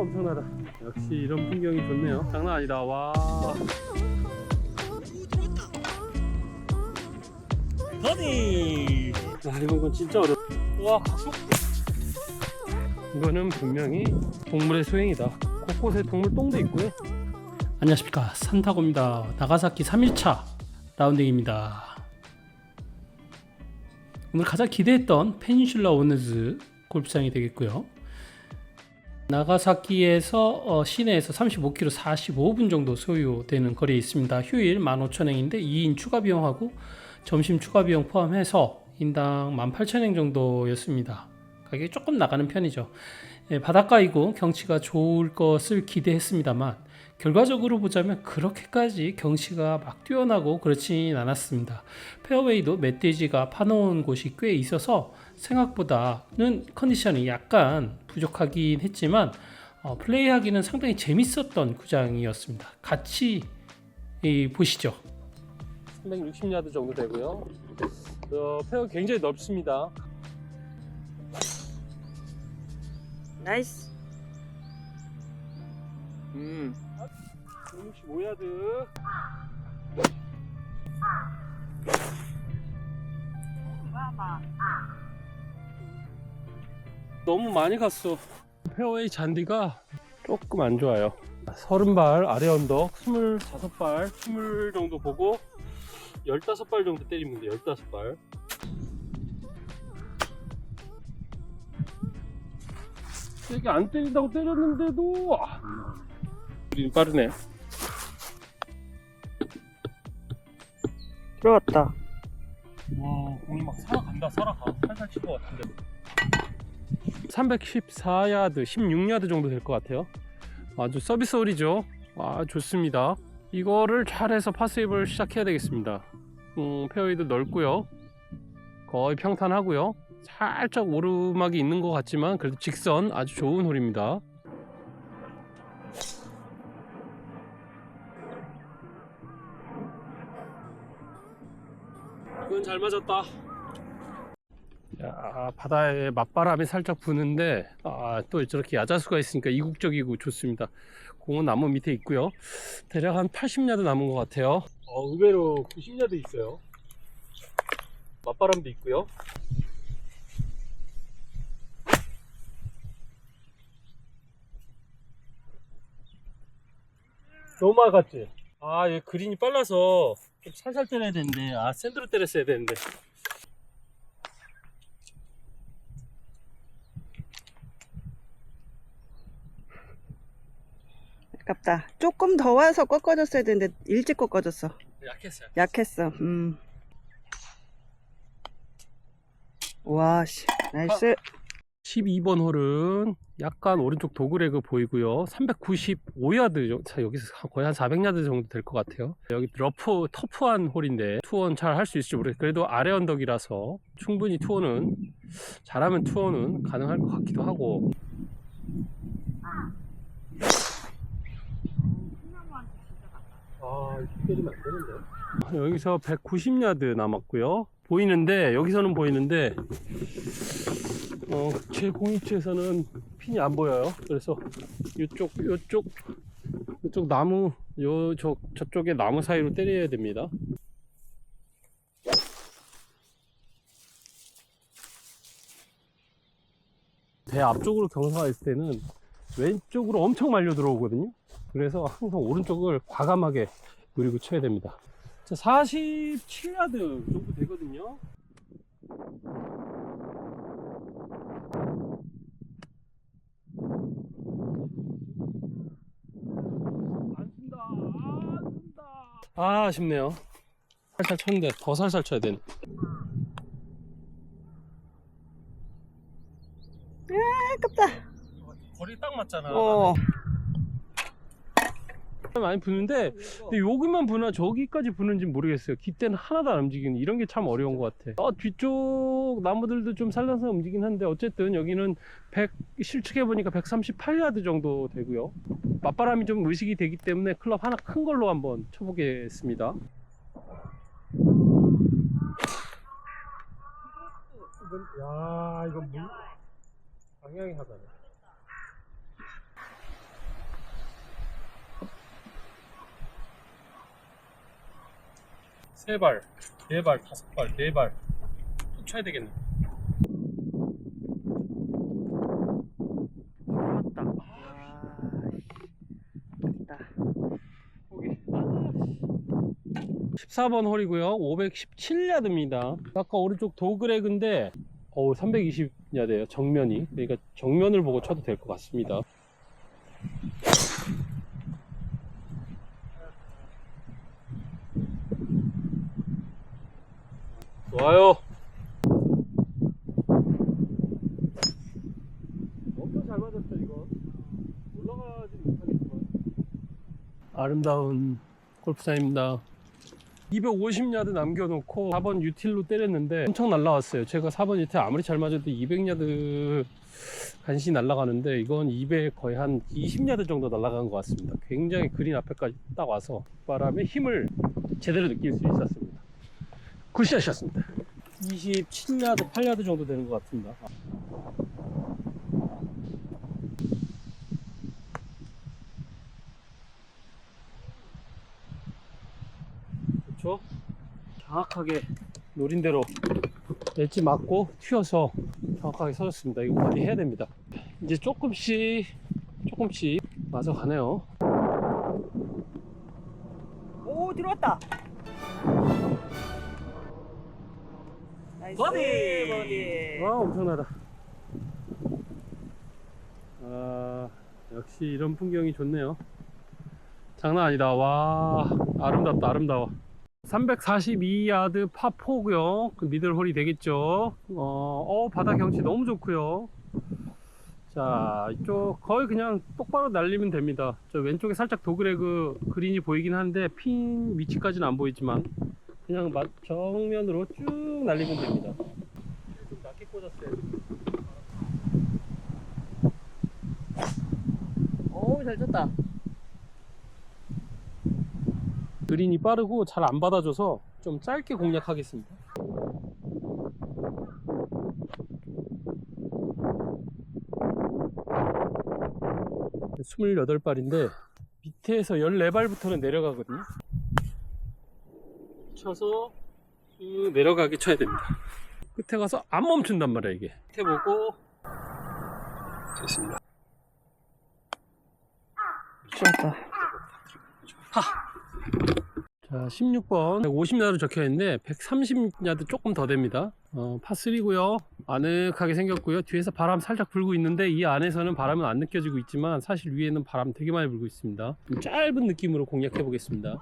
엄청나다. 역시 이런 풍경이 좋네요. 장난 아니다. 와. 버디! 아, 이건 진짜 어렵. 와. 이거는 분명히 동물의 소행이다. 곳곳에 동물 똥도 있고요. 안녕하십니까 산타고입니다. 나가사키 3일차 라운딩입니다. 오늘 가장 기대했던 페닌슐라 오너즈 골프장이 되겠고요. 나가사키에서 어, 시내에서 35km 45분 정도 소요되는 거리에 있습니다. 휴일 15,000엔인데 2인 추가 비용하고 점심 추가 비용 포함해서 인당 18,000엔 정도였습니다. 가격이 조금 나가는 편이죠. 예, 바닷가이고 경치가 좋을 것을 기대했습니다만 결과적으로 보자면 그렇게까지 경치가 막 뛰어나고 그렇진 않았습니다. 페어웨이도 멧돼지가 파놓은 곳이 꽤 있어서 생각보다는 컨디션이 약간 부족하긴 했지만 어, 플레이하기는 상당히 재밌었던 구장이었습니다. 같이 이, 보시죠. 360야드 정도 되고요. 어, 페어 굉장히 넓습니다. 나이스. 음. 165야드. 너무 많이 갔어. 페어웨이 잔디가 조금 안 좋아요. 30발 아래 언덕, 25발, 20 정도 보고 15발 정도 때리면 돼. 15발. 세게 안 때린다고 때렸는데도 아, 우린 빠르네. 들어왔다. 와 공이 막 살아간다 살아가 살살 칠 것 같은데 314야드 16야드 정도 될 것 같아요. 아주 서비스 홀이죠. 와 좋습니다. 이거를 잘해서 파세이브를 시작해야 되겠습니다. 음, 페어웨이도 넓고요. 거의 평탄하고요. 살짝 오르막이 있는 것 같지만 그래도 직선 아주 좋은 홀입니다. 이건 잘 맞았다 야, 바다에 맞바람이 살짝 부는데 아, 또 저렇게 야자수가 있으니까 이국적이고 좋습니다. 공은 나무 밑에 있고요. 대략 한 80야드 남은 것 같아요. 어, 의외로 90야드 있어요. 맞바람도 있고요. 너무 많이 갔지? 아, 얘 그린이 빨라서 좀 살살 때려야 되는데, 아, 샌드로 때렸어야 되는데. 아깝다. 조금 더 와서 꺾어졌어야 되는데 일찍 꺾어졌어. 약했어요. 약했어. 음. 와, 씨. 나이스. 12번 홀은 약간 오른쪽 도그레그 보이고요. 395야드, 자, 여기서 거의 한 400야드 정도 될 것 같아요. 여기 러프, 터프한 홀인데 투원 잘 할 수 있을지 모르겠어요. 그래도 아래 언덕이라서 충분히 투원은, 잘하면 투원은 가능할 것 같기도 하고. 아, 이렇게 때리면 안 되는데. 여기서 190야드 남았고요. 보이는데, 여기서는 보이는데, 어, 제 공이치에서는 핀이 안 보여요. 그래서 이쪽, 이쪽, 이쪽 나무, 요, 저, 저쪽에 나무 사이로 때려야 됩니다. 배 앞쪽으로 경사가 있을 때는 왼쪽으로 엄청 말려 들어오거든요. 그래서 항상 오른쪽을 과감하게 노리고 쳐야 됩니다. 자, 47야드 정도 되거든요. 안 쓴다. 안 쓴다. 아, 아쉽네요. 살살 쳤는데 더 살살 쳐야 되네. 아깝다. 거리 딱 맞잖아. 어. 많이 부는데 근데 여기만 부나 저기까지 부는지 모르겠어요. 깃대는 하나도 안 움직이는 이런 게 참 어려운 것 같아. 어, 뒤쪽 나무들도 좀 살려서 움직이긴 한데 어쨌든 여기는 100 실측해 보니까 138야드 정도 되고요. 맞바람이 좀 의식이 되기 때문에 클럽 하나 큰 걸로 한번 쳐보겠습니다. 야 이건 물 방향이 하다네. 세 발, 네 발, 다섯 발, 네 발. 툭 쳐야 되겠네. 들어왔다. 와, 됐다. 거기. 14번 홀이고요. 517야드입니다. 아까 오른쪽 도그렉인데 어우 320야드예요. 정면이. 그러니까 정면을 보고 쳐도 될 것 같습니다. 좋아요. 엄청 잘 맞았어 이거. 올라가지 못하겠지만. 아름다운 골프장입니다. 250야드 남겨놓고 4번 유틸로 때렸는데 엄청 날라왔어요. 제가 4번 유틸 아무리 잘 맞아도 200야드 간신히 날아가는데 이건 200 거의 한 20야드 정도 날아간 것 같습니다. 굉장히 그린 앞에까지 딱 와서 바람의 힘을 제대로 느낄 수 있었습니다. 굿샷이었습니다. 27야드, 8야드 정도 되는 것 같습니다. '그렇죠? 정확하게 노린 대로 엣지 맞고 튀어서 정확하게 서졌습니다. 이거 어디 해야 됩니다. 이제 조금씩 조금씩 맞아 가네요. 오, 들어왔다. 버디! 버디. 와 엄청나다. 아 역시 이런 풍경이 좋네요. 장난 아니다. 와 아름답다 아름다워. 342야드 파4고요. 그 미들 홀이 되겠죠. 어, 어, 바다 경치 너무 좋고요. 자 이쪽 거의 그냥 똑바로 날리면 됩니다. 저 왼쪽에 살짝 도그레그 그린이 보이긴 한데 핀 위치까지는 안 보이지만 그냥 맞- 정면으로 쭉 날리면 됩니다. 좀 낮게 꽂았어요. 오, 잘 쳤다. 그린이 빠르고 잘 안 받아줘서 좀 짧게 공략하겠습니다. 스물여덟 발인데 밑에서 14발부터는 내려가거든요. 쳐서 쭉 내려가게 쳐야 됩니다. 끝에 가서 안 멈춘단 말이야 이게. 밑에 보고 됐습니다. 좋았다. 자, 16번 150야드 적혀 있는데 130야드 조금 더 됩니다. 어, 파3고요. 아늑하게 생겼고요. 뒤에서 바람 살짝 불고 있는데 이 안에서는 바람은 안 느껴지고 있지만 사실 위에는 바람 되게 많이 불고 있습니다. 좀 짧은 느낌으로 공략해 보겠습니다.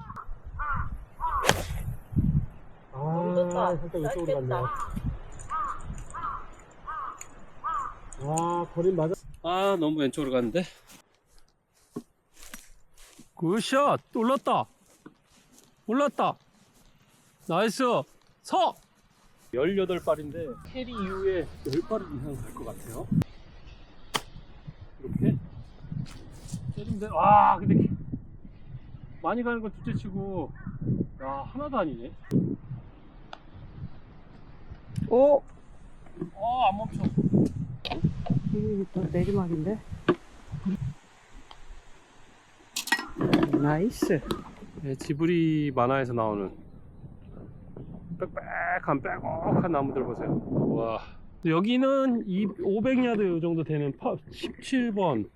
아, 살짝 이쪽으로 갔네요. 아, 거리 맞아. 아, 너무 왼쪽으로 갔는데. 굿샷! 올랐다! 올랐다! 나이스! 서! 18발인데 캐리 이후에 10발 이상 갈 것 같아요. 이렇게. 때리면 돼. 와, 근데 캐- 많이 가는 건 둘째 치고, 야, 하나도 아니네. 오, 어, 안 멈춰. 여기 또 내리막인데. 나이스. 네, 지브리 만화에서 나오는 빽빽한 빼곡한 나무들 보세요. 와. 여기는 이 500야드 정도 되는 파 17번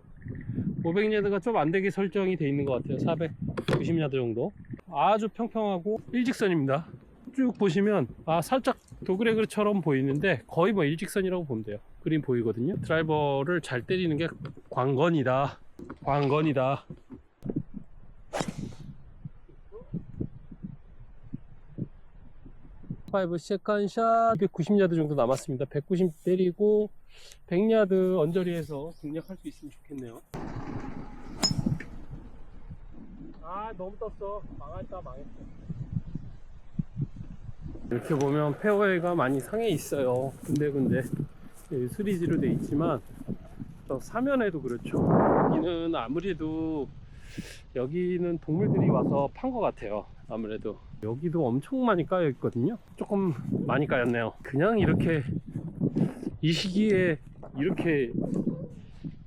500야드가 좀 안 되게 설정이 돼 있는 것 같아요. 490야드 정도. 아주 평평하고 일직선입니다. 쭉 보시면 아 살짝 도그레그처럼 보이는데 거의 뭐 일직선이라고 보면 돼요. 그림 보이거든요. 드라이버를 잘 때리는 게 관건이다. 관건이다. 5 세컨샷 290야드 정도 남았습니다. 190 때리고 100야드 언저리에서 공략할 수 있으면 좋겠네요. 아 너무 떴어. 망했다 망했어. 이렇게 보면 페어웨이가 많이 상해 있어요. 군데군데 여기 수리지로 돼 있지만 저 사면에도 그렇죠. 여기는 아무래도 여기는 동물들이 와서 판 것 같아요. 아무래도 여기도 엄청 많이 까여 있거든요. 조금 많이 까였네요. 그냥 이렇게 이 시기에 이렇게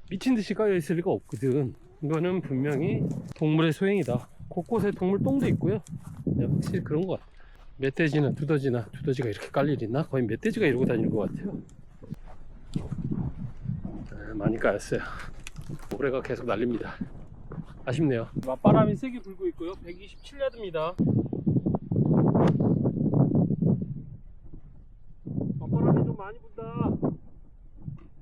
미친 듯이 까여 있을 리가 없거든. 이거는 분명히 동물의 소행이다. 곳곳에 동물 똥도 있고요. 네, 확실히 그런 것 같아. 멧돼지나 두더지나 두더지가 이렇게 깔 일 있나? 거의 멧돼지가 이러고 다니는 것 같아요. 네, 많이 까였어요. 모래가 계속 날립니다. 아쉽네요. 맞바람이 세게 불고 있고요. 127야드입니다. 맞바람이 좀 많이 분다.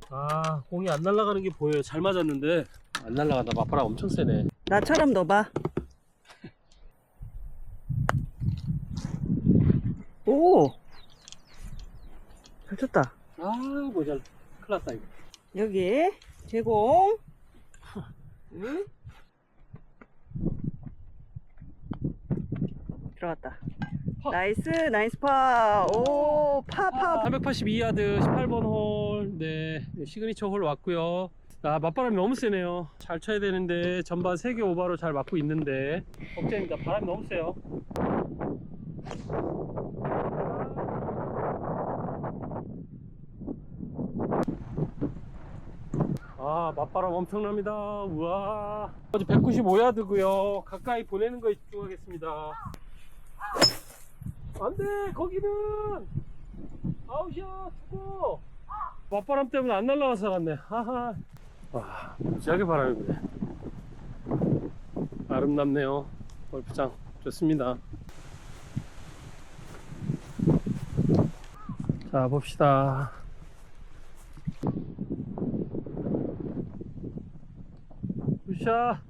아, 공이 안 날아가는 게 보여요. 잘 맞았는데 안 날아간다. 맞바람 엄청 세네. 나처럼 넣어봐. 오! 잘 쳤다. 아, 모자. 큰일 났다, 이거. 여기, 제공. 응? 들어갔다. 파. 나이스, 나이스 파. 오, 파, 파. 382야드 18번 홀. 네. 시그니처 홀 왔고요. 아, 맞바람이 너무 세네요. 잘 쳐야 되는데 전반 3개 오버로 잘 맞고 있는데 걱정입니다. 바람이 너무 세요. 아, 맞바람 엄청납니다. 우와. 어제 195야드고요. 가까이 보내는 거에 집중하겠습니다. 안 돼! 거기는! 아웃이야! 죽어! 맞바람 때문에 안 날라가서 갔네. 하하. 와, 무지하게 바람이 부네. 아름답네요. 골프장. 좋습니다. 자, 봅시다. 굿샷!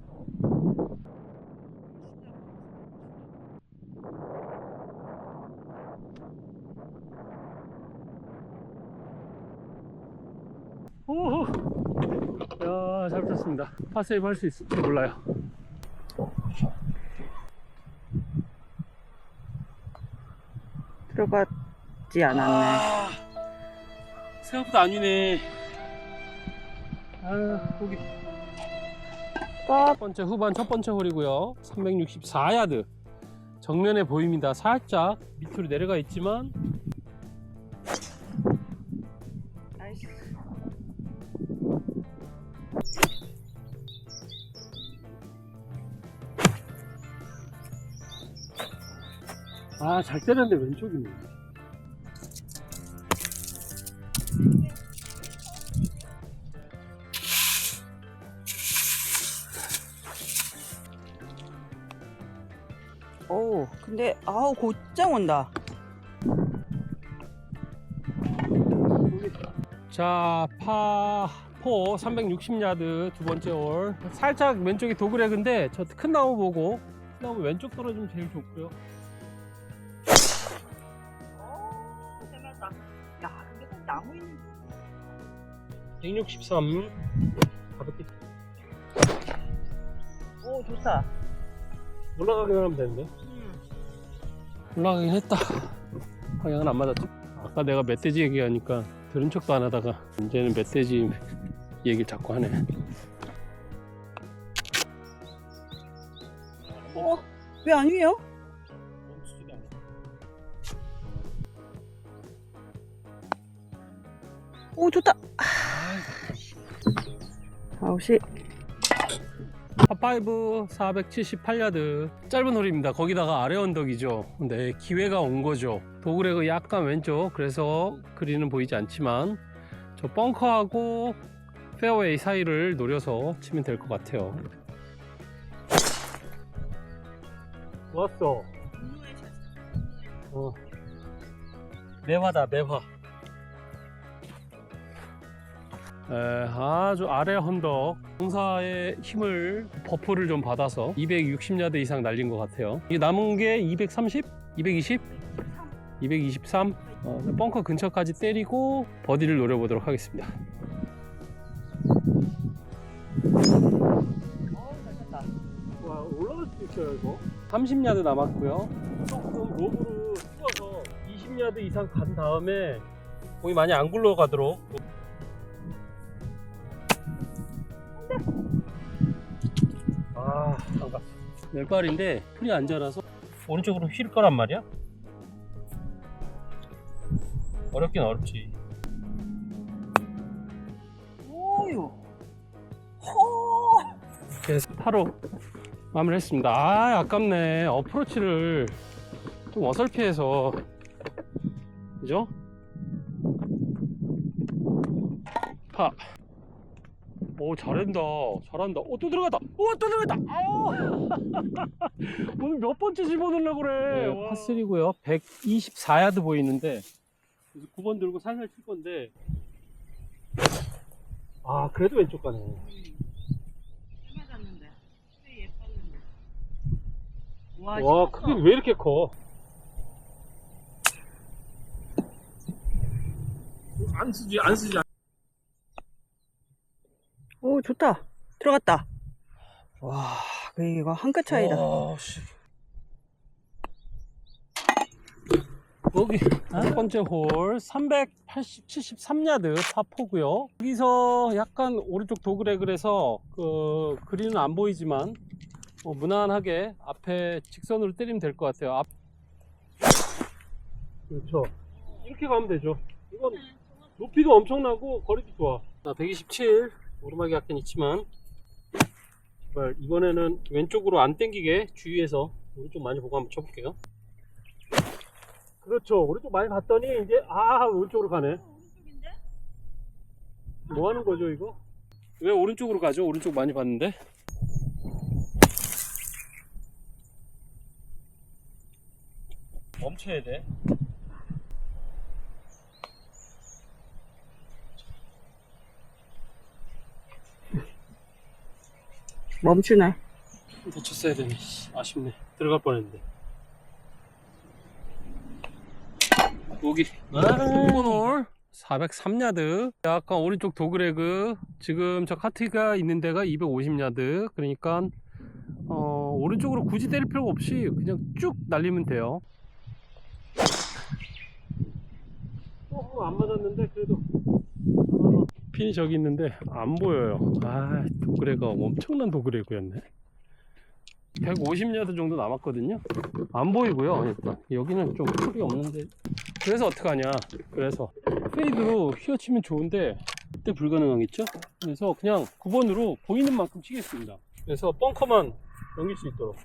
오호! 야, 잘 붙었습니다. 파세이브 할 수 있을지 몰라요. 들어 갔지 않았네. 생각보다 안 위네. 아, 보기. 첫 번째 후반 첫 번째 홀이고요. 364야드. 정면에 보입니다. 살짝 밑으로 내려가 있지만. 아, 잘 때렸는데 왼쪽이네. 근데, 아우, 곧장 온다. 자, 파4 360야드 두 번째 홀. 살짝 왼쪽이 도그레그인데 저 큰 나무 보고 큰 나무 왼쪽 떨어지면 제일 좋고요. 야, 근데 꼭 나무 있는 163 가볍게 오, 좋다. 올라가기만 하면 되는데 올라가긴 했다 방향은 안 맞았죠 아까 내가 멧돼지 얘기하니까 들은 척도 안 하다가 이제는 멧돼지 얘기를 자꾸 하네 어? 왜안 위요? 오, 좋다. 아웃이. 파5 478야드. 짧은 홀입니다. 거기다가 아래 언덕이죠. 근데 기회가 온 거죠. 도그레그 약간 왼쪽 그래서 그리는 보이지 않지만 저 벙커하고 페어웨이 사이를 노려서 치면 될 것 같아요. 좋았어. 어. 매화다 매화 에, 아주 아래 언덕 공사의 힘을 버프를 좀 받아서 260야드 이상 날린 것 같아요 이 남은 게 230? 220? 223? 어, 벙커 근처까지 때리고 버디를 노려보도록 하겠습니다 와 올라갈 수도 있어요 이거 30야드 남았고요 조금 로브로 띄워서 20야드 이상 간 다음에 공이 많이 안 굴러가도록 왼발인데 풀이 안 자라서 오른쪽으로 휠 거란 말이야? 어렵긴 어렵지. 오유. 호. 그래서 8호 마무리했습니다. 아, 아깝네. 어프로치를 좀 어설피해서 그죠? 파. 오 잘한다. 잘한다. 오또 들어갔다. 오또 들어갔다. 아우 오늘 몇 번째 집어넣으려고 그래? 네, 파3고요. 124야드 보이는데 그래서 9번 들고 살살 칠 건데. 아 그래도 왼쪽 가네. 맞았는데. 예뻤는데. 와, 와 크기 왜 이렇게 커? 안 쓰지 안 쓰지 오, 좋다. 들어갔다. 와, 그 이거 한 끗 차이다. 와, 씨. 여기 첫 번째 홀 380, 73야드 파포고요 여기서 약간 오른쪽 도그레그래서 그 그린은 안 보이지만 뭐 무난하게 앞에 직선으로 때리면 될 것 같아요. 앞... 그렇죠. 이렇게 가면 되죠. 이건 높이도 엄청나고 거리도 좋아. 나127 오르막이 약간 있지만 제발 이번에는 왼쪽으로 안 땡기게 주의해서 오른쪽 많이 보고 한번 쳐볼게요. 그렇죠. 오른쪽 많이 갔더니 이제 아 오른쪽으로 가네. 뭐 하는 거죠 이거? 왜 오른쪽으로 가죠? 오른쪽 많이 봤는데. 멈춰야 돼. 멈추네. 더 쳤어야 되네. 씨, 아쉽네. 들어갈 뻔했는데. 여기. 코너홀 403야드. 약간 오른쪽 도그레그. 지금 저 카트가 있는 데가 250야드. 그러니까 어, 오른쪽으로 굳이 때릴 필요가 없이 그냥 쭉 날리면 돼요. 조금 안 맞았는데 그래도 어, 핀이 저기 있는데 안 보여요. 아 도그레가 엄청난 도그레그였네. 150야드 정도 남았거든요. 안 보이고요. 일단 여기는 좀 풀이 없는데 그래서 어떡하냐. 그래서 페이드로 휘어치면 좋은데 그때 불가능하겠죠? 그래서 그냥 9번으로 보이는 만큼 치겠습니다. 그래서 벙커만 넘길 수 있도록.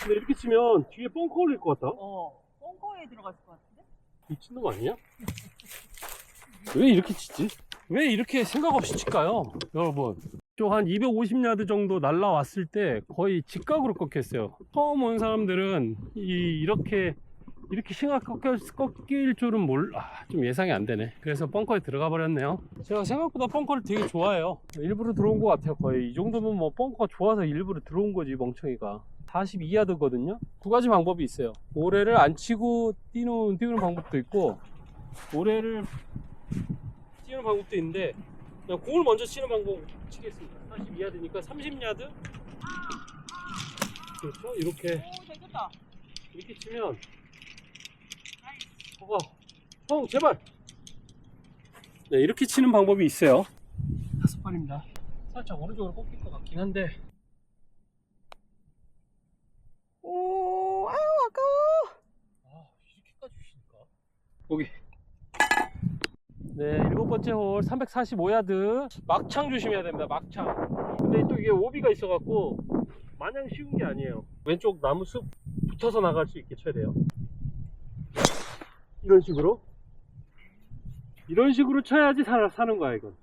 근데 이렇게 치면 뒤에 벙커 올릴 것 같다. 어, 뻥커에 들어갔을 것 같은데? 미친놈 아니야? 왜 이렇게 치지? 왜 이렇게 생각 없이 칠까요? 여러분. 또한 250야드 정도 날라왔을 때 거의 직각으로 꺾였어요. 처음 온 사람들은 이, 이렇게 이렇게 심하게 꺾일, 꺾일 줄은 몰, 아, 좀 예상이 안 되네. 그래서 벙커에 들어가 버렸네요. 제가 생각보다 벙커를 되게 좋아해요. 일부러 들어온 것 같아요, 거의. 이 정도면 뭐 벙커가 좋아서 일부러 들어온 거지, 멍청이가. 42야드거든요. 두 가지 방법이 있어요. 모래를 안 치고 띄우는, 띄우는 방법도 있고, 모래를 띄우는 방법도 있는데, 그냥 공을 먼저 치는 방법 치겠습니다. 42야드니까 30야드? 그렇죠? 이렇게. 이렇게 치면 봐봐 형 제발 네 이렇게 치는 방법이 있어요 다섯 발입니다 살짝 오른쪽으로 꺾일 것 같긴 한데 오, 아우, 아까워. 아 이렇게까지 주시니까? 여기. 네 일곱 번째 홀 345야드. 막창 조심해야 됩니다 막창. 근데 또 이게 오비가 있어 갖고 마냥 쉬운 게 아니에요. 왼쪽 나무 숲 붙어서 나갈 수 있게 쳐야 돼요. 이런 식으로? 이런 식으로 쳐야지 사, 사는 거야 이건.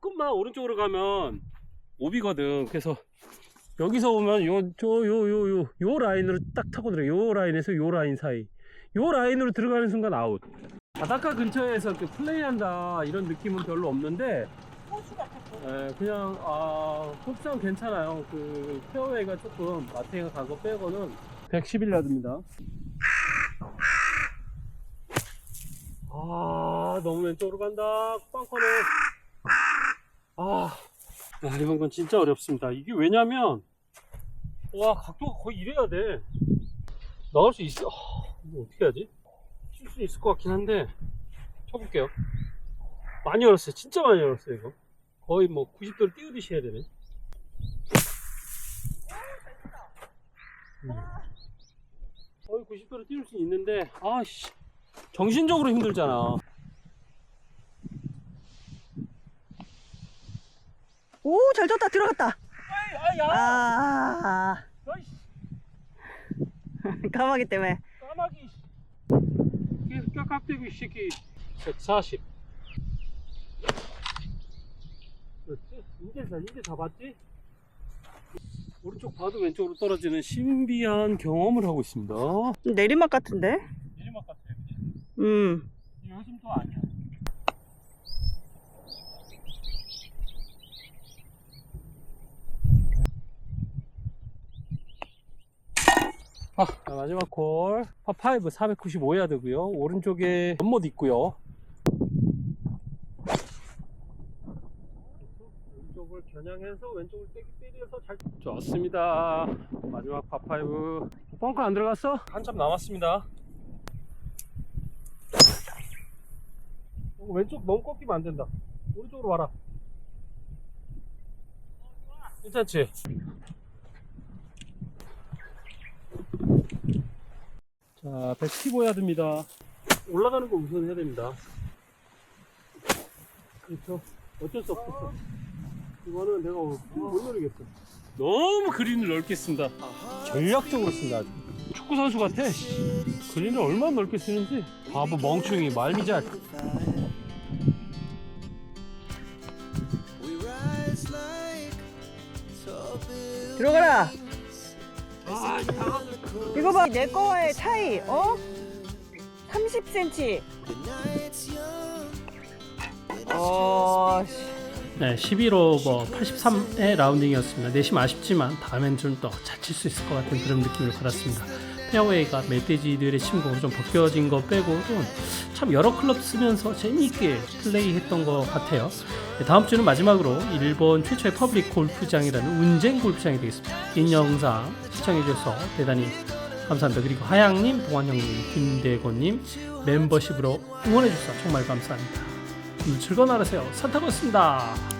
조금만 오른쪽으로 가면 오비거든. 그래서 여기서 오면 요 저 요 요 요 요 라인으로 딱 타고 들어 요. 라인에서 요 라인 사이. 요 라인으로 들어가는 순간 아웃. 바닷가 근처에서 이렇게 플레이한다 이런 느낌은 별로 없는데 호수 같았고. 에, 그냥 아 흡상 괜찮아요. 그 페어웨이가 조금 마탱이가 간거 빼고는. 111야드입니다. 아 너무 왼쪽으로 간다. 빵커는 아 야, 이번 건 진짜 어렵습니다. 이게 왜냐면 와 각도가 거의 이래야 돼. 나올 수 있어. 아, 이거 어떻게 하지? 칠 수 있을 것 같긴 한데 쳐볼게요. 많이 어렸어요. 진짜 많이 어렸어요 이거. 거의 뭐 90도를 띄우듯이 해야 되네. 음. 거의 90도를 띄울 수 있는데, 아씨, 정신적으로 힘들잖아. 오, 잘 쳤다. 들어갔다. 아야! 아, 아, 까마귀 때문에. 까마귀 계속 깍깍대고 이 새끼 140 그렇지 이제 자 이제 잡았지 오른쪽 봐도 왼쪽으로 떨어지는 신비한 경험을 하고 있습니다 좀 내리막 같은데? 내리막 같아요 음. 요즘 또아 아, 자, 마지막 콜. 파5 495야드고요. 오른쪽에 연못 있고요. 왼쪽을 겨냥해서 왼쪽을 때기 때려서 잘 좋습니다. 마지막 파5. 벙커 안 들어갔어? 한참 남았습니다. 어, 왼쪽 너무 꺾이면 안 된다. 오른쪽으로 와라. 괜찮지? 자, 115야드입니다. 올라가는 거 우선 해야 됩니다. 그렇죠. 어쩔 수 없겠어. 이거는 내가 못 노리겠어. 너무 그린을 넓게 쓴다. 전략적으로 쓴다. 아주. 축구 선수 같아. 씨. 그린을 얼마나 넓게 쓰는지. 바보 멍충이 말미잘. 들어가라. 아, 이거 봐. 내 거와의 차이. 어? 30cm. 어, 씨. 네, 11오버 83의 라운딩이었습니다. 내심 아쉽지만 다음엔 좀더잘칠수 있을 것 같은 그런 느낌을 받았습니다. 페어웨이가 멧돼지들의 침공으로 좀 벗겨진 거 빼고는 참 여러 클럽 쓰면서 재미있게 플레이했던 것 같아요. 네, 다음 주는 마지막으로 일본 최초의 퍼블릭 골프장이라는 운쟁 골프장이 되겠습니다. 긴 영상 시청해주셔서 대단히 감사합니다. 그리고 하양님, 동환형님, 김대곤님 멤버십으로 응원해주셔서 정말 감사합니다. 오늘 즐거운 하루 되세요. 산타고였습니다.